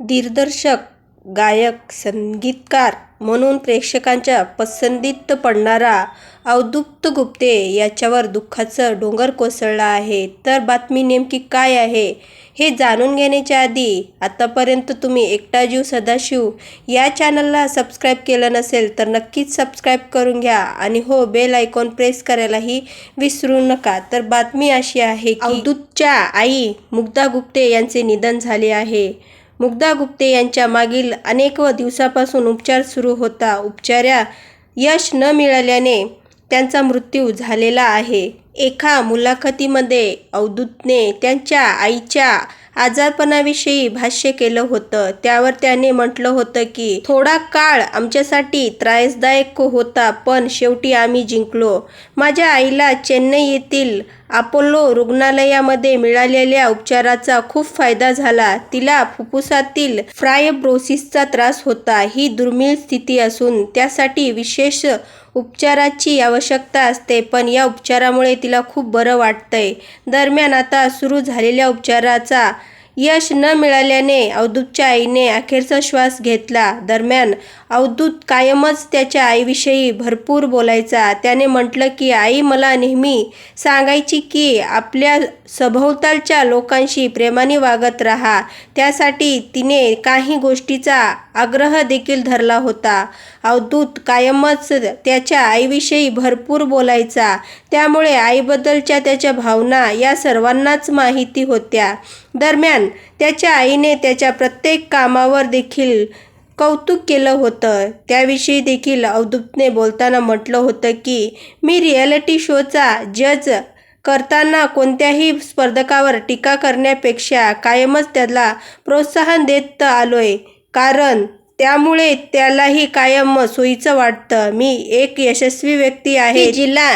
दिग्दर्शक गायक संगीतकार म्हणून प्रेक्षकांच्या पसंतीत पडणारा अवधूत गुप्ते याच्यावर दुःखाचं डोंगर कोसळला आहे. तर बातमी नेमकी काय आहे हे जाणून घेण्याच्या आधी आतापर्यंत तुम्ही एकटा जीव सदाशिव या चॅनलला सबस्क्राईब केलं नसेल तर नक्कीच सबस्क्राईब करून घ्या आणि हो बेल आयकॉन प्रेस करायलाही विसरू नका. तर बातमी अशी आहे की अवधूतच्या आई मुग्धा गुप्ते यांचे निधन झाले आहे. मुग्धा गुप्ते यांच्या मागील अनेक दिवसापासून उपचार सुरू होता. उपचारा यश न मिळाल्याने त्यांचा मृत्यू झालेला आहे. एका मुलाखतीमध्ये अवधूतने त्यांच्या आईच्या आजारपणाविषयी भाष्य केलं होतं. त्यावर त्याने म्हटलं होतं की थोडा काळ आमच्यासाठी त्रासदायक होता पण शेवटी आम्ही जिंकलो. माझ्या आईला चेन्नई येथील अपोलो रुग्णालयामध्ये मिळालेल्या उपचाराचा खूप फायदा झाला. तिला फुफ्फुसातील फ्रायब्रोसिसचा त्रास होता. ही दुर्मिळ स्थिती असून त्यासाठी विशेष उपचाराची आवश्यकता असते. पण या उपचारामुळे तिला खूप बरं वाटतंय. दरम्यान आता सुरू झालेल्या उपचाराचा यश न मिळाल्याने अवधूतच्या आईने अखेरचा श्वास घेतला. दरम्यान अवधूत कायमच त्याच्या आईविषयी भरपूर बोलायचा. त्याने म्हटलं की आई मला नेहमी सांगायची की आपल्या सभोवतालच्या लोकांशी प्रेमाने वागत राहा. त्यासाठी तिने काही गोष्टीचा आग्रह देखील धरला होता. अवधूत कायमच त्याच्या आईविषयी भरपूर बोलायचा. त्यामुळे आईबद्दलच्या त्याच्या भावना या सर्वांनाच माहिती होत्या. दरम्यान त्याच्या आईने त्याच्या प्रत्येक कामावर देखील कौतुक केलं होतं. त्याविषयी देखील अवधूतने बोलताना म्हटलं होतं की मी रिॲलिटी शोचा जज करताना कोणत्याही स्पर्धकावर टीका करण्यापेक्षा कायमच त्याला प्रोत्साहन देत आलोय. कारण त्यामुळे त्यालाही कायम सोयीचं वाटतं. मी एक यशस्वी व्यक्ती आहे. जिला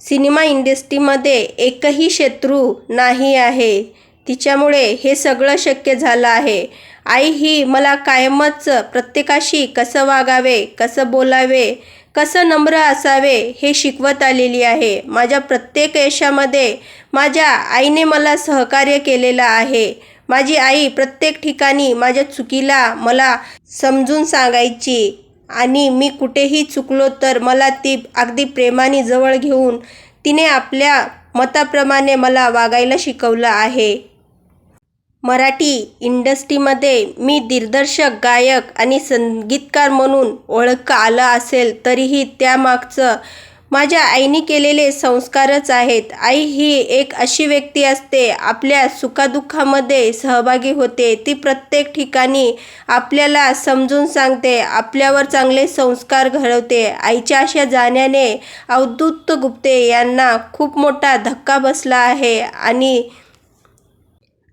सिनेमा इंडस्ट्रीमध्ये एकही शत्रू नाही आहे. तिच्यामुळे हे सगळं शक्य झालं आहे. आई ही मला कायमच प्रत्येकाशी कसं वागावे कसं बोलावे कसं नम्र असावे हे शिकवत आलेली आहे. माझ्या प्रत्येक यशामध्ये माझ्या आईने मला सहकार्य केलेलं आहे. माझी आई प्रत्येक ठिकाणी माझ्या चुकीला मला समजून सांगायची आणि मी कुठेही चुकलो तर मला ती अगदी प्रेमाने जवळ घेऊन तिने आपल्या मताप्रमाणे मला वागायला शिकवलं आहे. मराठी इंडस्ट्रीमध्ये मी दिग्दर्शक गायक आणि संगीतकार म्हणून ओळख आलं असेल तरीही त्यामागचं माझ्या आईने केलेले संस्कारच आहेत. आई ही एक अशी व्यक्ती असते आपल्या सुखादुःखामध्ये सहभागी होते. ती प्रत्येक ठिकाणी आपल्याला समजून सांगते आपल्यावर चांगले संस्कार घडवते. आईच्या अशा जाण्याने अवधूत गुप्ते यांना खूप मोठा धक्का बसला आहे आणि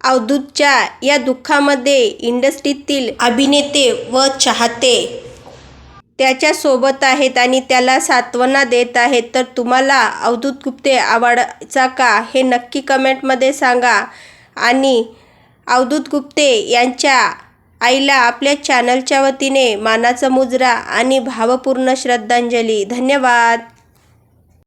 अवधूतच्या या दुःखामध्ये इंडस्ट्रीतील अभिनेते व चाहते त्याच्यासोबत आहेत आणि त्याला सांत्वना देत आहेत. तर तुम्हाला अवधूत गुप्ते आवडायचा का? हे नक्की कमेंटमध्ये सांगा. आणि अवधूत गुप्ते यांच्या आईला आपल्या चॅनलच्या वतीने मानाचा मुजरा आणि भावपूर्ण श्रद्धांजली. धन्यवाद.